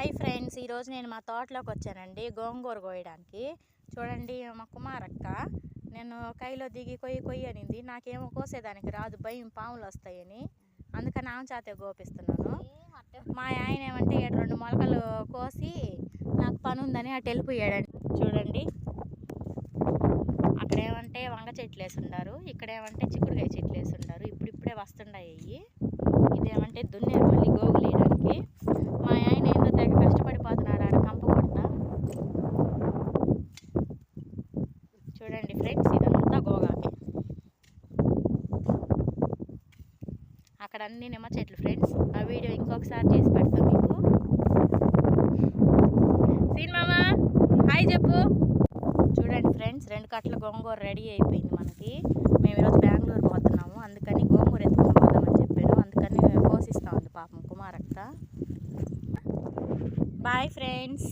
Hi friends ఈరోజు నేను మా తోటలోకి వచ్చానండి గోంగూర కోయడానికి. చూడండి మా కుమారక్క నేను కైలో దిగి కొయ్యి కొయ్యి అనింది. నాకేమో కోసేదానికి రాదు భయం పాములు వస్తాయని. అందుకని ఆమె చేతే గోపిస్తున్నాను మా ఆయన ఏమంటే ఏడు రెండు మొలకలు కోసి నాకు పని ఉందని అటు వెళ్ళిపోయాడండి చూడండి. అక్కడ ఏమంటే వంగ చెట్లు వేసి ఉండారు ఇక్కడ ఏమంటే చిక్కుడుకాయ చెట్లు వేసి ఉండారు ఇప్పుడిప్పుడే వస్తుండాయి అవి ఇదేమంటే దున్ని ఫ్రెండ్స్ ఇదంతా గోగాకి. అక్కడ అన్ని నిమ్మ చెట్లు ఫ్రెండ్స్. ఆ వీడియో ఇంకొకసారి చేసి పెడతాం మీకు. సినిమామా? హాయ్ చెప్పు. చూడండి ఫ్రెండ్స్ రెండు కట్టల గోంగూర రెడీ అయిపోయింది మనకి. మేము ఈరోజు బెంగళూరు పోతున్నాము. అందుకని గోంగూర ఎత్తుకుని పోదామని చెప్పాను. అందుకని పోషిస్తా ఉంది పాపం కుమారక్క. Bye friends.